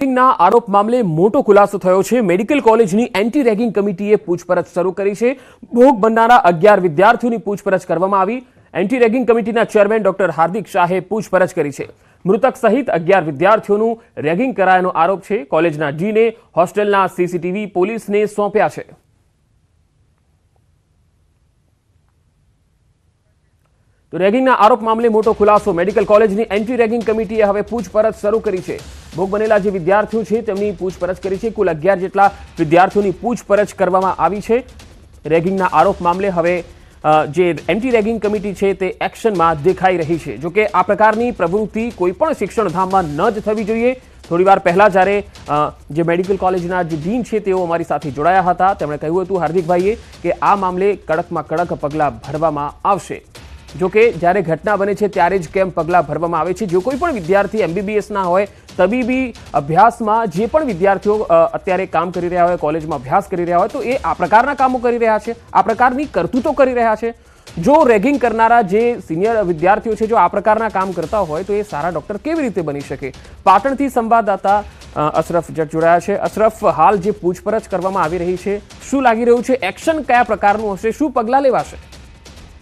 રેગિંગના આરોપ મામલે મોટો ખુલાસો થયો છે. મેડિકલ કોલેજની એન્ટી રેગિંગ કમિટીએ પૂછપરછ શરૂ કરી છે. ભોગ બનનારા અગિયાર વિદ્યાર્થીઓની પૂછપરછ કરવામાં આવી. એન્ટી રેગિંગ કમિટીના ચેરમેન ડોક્ટર હાર્દિક શાહે પૂછપરછ કરી છે. મૃતક સહિત અગિયાર વિદ્યાર્થીઓનું રેગિંગ કરાયાનો આરોપ છે. કોલેજના ડીને હોસ્ટેલના સીસીટીવી પોલીસને સોંપ્યા છે. તો રેગિંગના આરોપ મામલે મોટો ખુલાસો. મેડિકલ કોલેજની એન્ટી રેગિંગ કમિટીએ હવે પૂછપરછ શરૂ કરી છે. ભોગ બનેલા જે વિદ્યાર્થીઓ છે, તેમની પૂછપરછ કરી છે. કુલ અગિયાર જેટલા વિદ્યાર્થીઓની પૂછપરછ કરવામાં આવી છે. રેગિંગના આરોપ મામલે હવે જે એન્ટી રેગિંગ કમિટી છે, તે એક્શનમાં દેખાઈ રહી છે. જોકે આ પ્રકારની પ્રવૃત્તિ કોઈપણ શિક્ષણધામમાં ન જ થવી જોઈએ. થોડીવાર પહેલાં જ્યારે જે મેડિકલ કોલેજના જે ડીન છે, તેઓ અમારી સાથે જોડાયા હતા. તેમણે કહ્યું હતું હાર્દિકભાઈએ કે આ મામલે કડકમાં કડક પગલાં ભરવામાં આવશે. જોકે જ્યારે ઘટના બને છે, ત્યારે જ કેમ પગલાં ભરવામાં આવે છે? જો કોઈ પણ વિદ્યાર્થી એમબીબીએસના હોય તબીબી અભ્યાસમાં જે પણ વિદ્યાર્થીઓ અત્યારે કામ કરી રહ્યા હોય, કોલેજમાં અભ્યાસ કરી રહ્યા હોય, તો એ આ પ્રકારના કામો કરી રહ્યા છે. આ પ્રકારની કરતૂતો કરી રહ્યા છે. જો રેગિંગ કરનારા જે સિનિયર વિદ્યાર્થીઓ છે, જો આ પ્રકારના કામ કરતા હોય, તો એ સારા ડોક્ટર કેવી રીતે બની શકે? પાટણથી સંવાદદાતા અશરફ જટ જોડાયા છે. અશરફ, હાલ જે પૂછપરછ કરવામાં આવી રહી છે, શું લાગી રહ્યું છે? એક્શન કયા પ્રકારનું હશે? શું પગલાં લેવાશે?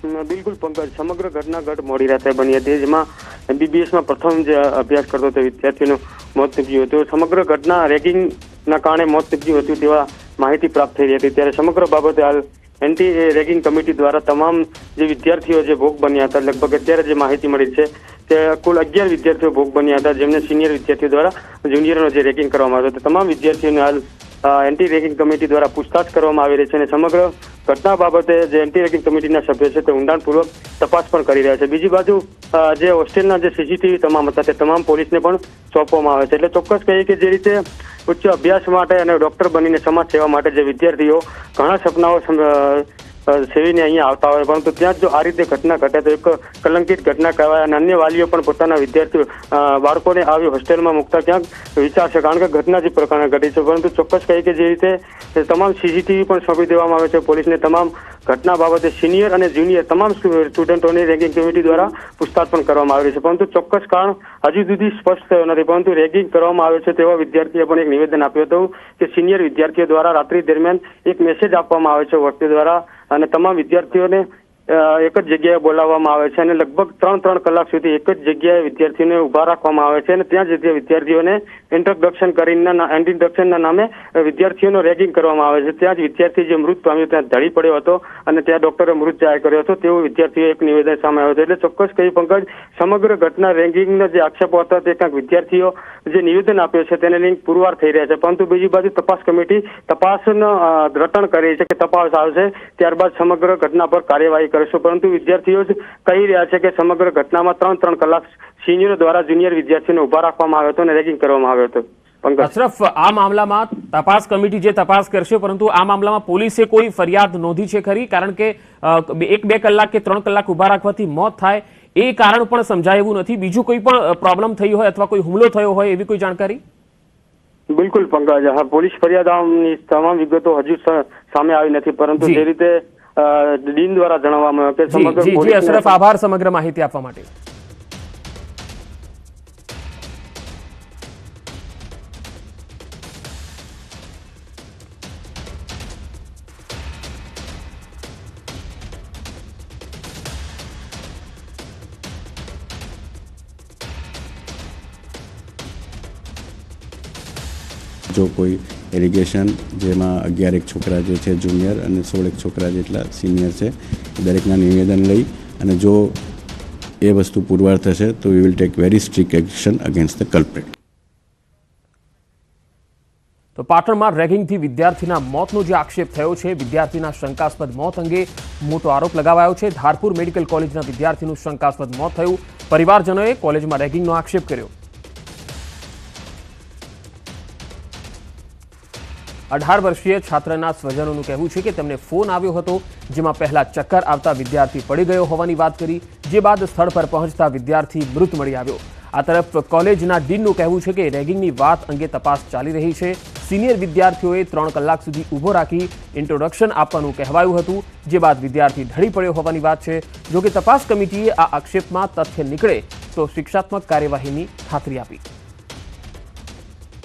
બિલકુલ પંકજ, સમગ્ર ઘટના ગત મોડી રાતે બની હતી. જેમાં એમબીબીએસમાં પ્રથમ જે અભ્યાસ કરતો તે વિદ્યાર્થીનું મોત નીપજ્યું હતું. સમગ્ર ઘટના રેગિંગના કારણે મોત નીપજ્યું હતું તેવા માહિતી પ્રાપ્ત થઈ રહી હતી. ત્યારે સમગ્ર બાબતે હાલ એન્ટી રેગિંગ કમિટી દ્વારા તમામ જે વિદ્યાર્થીઓ જે ભોગ બન્યા હતા, લગભગ અત્યારે જે માહિતી મળી છે તે કુલ અગિયાર વિદ્યાર્થીઓ ભોગ બન્યા હતા, જેમને સિનિયર વિદ્યાર્થીઓ દ્વારા જુનિયરનો જે રેગિંગ કરવામાં આવ્યો હતો. તમામ વિદ્યાર્થીઓને હાલ એન્ટી રેગિંગ કમિટી દ્વારા પૂછતાછ કરવામાં આવી રહી છે અને સમગ્ર ઘટના બાબતે જે એન્ટી રેગિંગ કમિટીના સભ્યો છે તે ઊંડાણપૂર્વક તપાસ પણ કરી રહ્યા છે. બીજી બાજુ જે હોસ્ટેલના જે સીસીટીવી તમામ હતા તે તમામ પોલીસને પણ સોંપવામાં આવે છે. એટલે ચોક્કસ કહીએ કે જે રીતે ઉચ્ચ અભ્યાસ માટે અને ડોક્ટર બનીને સમાજ સેવા માટે જે વિદ્યાર્થીઓ ઘણા સપનાઓ સેવીને અહીંયા આવતા હોય. પરંતુ ત્યાં જ આ રીતે ઘટના ઘટે તો એક કલંકિત ઘટના કહેવાય અને અન્ય વાલીઓ પણ પોતાના વિદ્યાર્થીઓ બાળકોને આવી હોસ્ટેલમાં મૂકતા ક્યાંક વિચારશે. કારણ કે ઘટના જે પ્રકારે ઘટી છે. પરંતુ ચોક્કસ કહીએ કે જે રીતે તમામ સીસીટીવી પણ સોંપી દેવામાં આવે છે. પોલીસને તમામ ઘટના બાબતે સિનિયર અને જુનિયર તમામ સ્ટુ- સ્ટુડન્ટોની રેગિંગ કમિટી દ્વારા પૂછતાછ પણ કરવામાં આવી છે. પરંતુ ચોક્કસ કારણ હજુ સુધી સ્પષ્ટ થયો નથી. પરંતુ રેગિંગ કરવામાં આવે છે તેવા વિદ્યાર્થીએ પણ એક નિવેદન આપ્યું હતું કે સિનિયર વિદ્યાર્થીઓ દ્વારા રાત્રિ દરમિયાન એક મેસેજ આપવામાં આવે છે. હોસ્ટેલ દ્વારા અને તમામ વિદ્યાર્થીઓને એક જ જગ્યાએ બોલાવવામાં આવે છે અને લગભગ ત્રણ ત્રણ કલાક સુધી એક જ જગ્યાએ વિદ્યાર્થીઓને ઊભા રાખવામાં આવે છે અને ત્યાં જ વિદ્યાર્થીઓને ઇન્ટ્રોડક્શન કરીને ઇન્ટ્રોડક્શનના નામે વિદ્યાર્થીઓનો રેગિંગ કરવામાં આવે છે. ત્યાં જ વિદ્યાર્થી જે મૃત પામ્યો ત્યાં ધડી પડ્યો હતો અને ત્યાં ડોક્ટરે મૃત જાહેર કર્યો હતો. તેવું વિદ્યાર્થીઓ એક નિવેદન સામે આવ્યું હતું. એટલે ચોક્કસ કહી પંકજ, સમગ્ર ઘટના રેગિંગના જે આક્ષેપો હતા તે ક્યાંક વિદ્યાર્થીઓ જે નિવેદન આપ્યું છે તેને લઈને પુરવાર થઈ રહ્યા છે. પરંતુ બીજી બાજુ તપાસ કમિટી તપાસનો રટણ કરી છે કે તપાસ આવશે. ત્યારબાદ સમગ્ર ઘટના પર કાર્યવાહી કરશું પરંતુ વિદ્યાર્થીઓ જ કહી રહ્યા છે કે સમગ્ર ઘટનામાં ત્રણ ત્રણ કલાક સિનિયરો દ્વારા જુનિયર વિદ્યાર્થીઓને ઊભા રાખવામાં આવ્યો હતો અને રેગિંગ કરવામાં આવ્યો હતો. અશરફ આ મામલામાં તપાસ કમિટી જે તપાસ કરશે પરંતુ આ મામલામાં પોલીસે કોઈ ફરિયાદ નોંધી છે ખરી? કારણ કે એક બે કલાક કે ત્રણ કલાક ઊભા રાખવાથી મોત થાય એ કારણ પણ સમજાય એવું નથી. બીજું કોઈ પણ પ્રોબ્લેમ થઈ હોય અથવા કોઈ હુમલો થયો હોય એવી કોઈ જાણકારી? બિલકુલ પંકજ. હા પોલીસ ફરિયાદ તમામ વિગતો હજુ સામે આવી નથી પરંતુ જી. રીતે ડીન દ્વારા જણાવવામાં આવ્યું કે સમગ્ર જી જી અશરફ આભાર સમગ્ર માહિતી આપવા માટે. જો કોઈ એલિગેશન જેમાં અગિયાર એક છોકરા જે છે જુનિયર અને સોળ એક છોકરા જેટલા સિનિયર છે દરેકના નિવેદન લઈ અને જો એ વસ્તુ પુરવાર થશે, તો we will take very strict action against the culprit તો પાટણમાં રેગિંગથી વિદ્યાર્થીના મોતનો જે આક્ષેપ થયો છે, વિદ્યાર્થીના શંકાસ્પદ મોત અંગે મોટો આરોપ લગાવાયો છે. ધારપુર મેડિકલ કોલેજના વિદ્યાર્થીનું શંકાસ્પદ મોત થયું. પરિવારજનોએ કોલેજમાં રેગિંગનો આક્ષેપ કર્યો. અઢાર વર્ષીય છાત્રના સ્વજનોનું કહેવું છે કે તેમને ફોન આવ્યો હતો, જેમાં પહેલા ચક્કર આવતા વિદ્યાર્થી પડી ગયો હોવાની વાત કરી, જે બાદ સ્થળ પર પહોંચતા વિદ્યાર્થી મૃત મળી આવ્યો. આ તરફ કોલેજના ડીનનું કહેવું છે કે રેગિંગની વાત અંગે તપાસ ચાલી રહી છે. સિનિયર વિદ્યાર્થીઓએ ત્રણ કલાક સુધી ઊભો રાખી ઇન્ટ્રોડક્શન આપવાનું કહેવાયું હતું, જે બાદ વિદ્યાર્થી ઢળી પડ્યો હોવાની વાત છે. જોકે તપાસ કમિટીએ આ આક્ષેપમાં તથ્ય નીકળે, તો શિક્ષાત્મક કાર્યવાહીની ખાતરી આપી.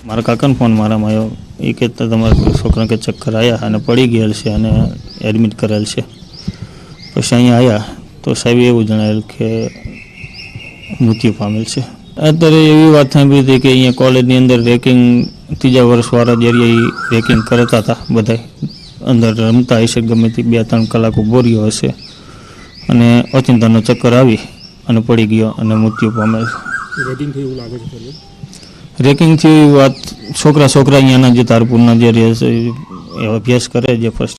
મારા કાકાનો ફોન મારામાં આવ્યો. એ કહેતા તમારા છોકરા કે ચક્કર આવ્યા અને પડી ગયેલ છે અને એડમિટ કરેલ છે. પછી અહીંયા આવ્યા તો સાહેબ એવું જણાવેલ કે મૃત્યુ પામેલ છે. અત્યારે એવી વાત સાંભળી હતી કે અહીંયા કોલેજની અંદર રેકિંગ ત્રીજા વર્ષવાળા જે રહ્યા એ રેકિંગ કરતા હતા બધા અંદર રમતા હશે ગમે તે બે ત્રણ કલાક રહ્યો હશે અને અચિંતાનો ચક્કર આવી અને પડી ગયો અને મૃત્યુ પામેલ. રેકિંગથી વાત છોકરા છોકરા અહીંયાના જે તારપુરના જે રહે છે, એ અભ્યાસ કરે જે ફર્સ્ટ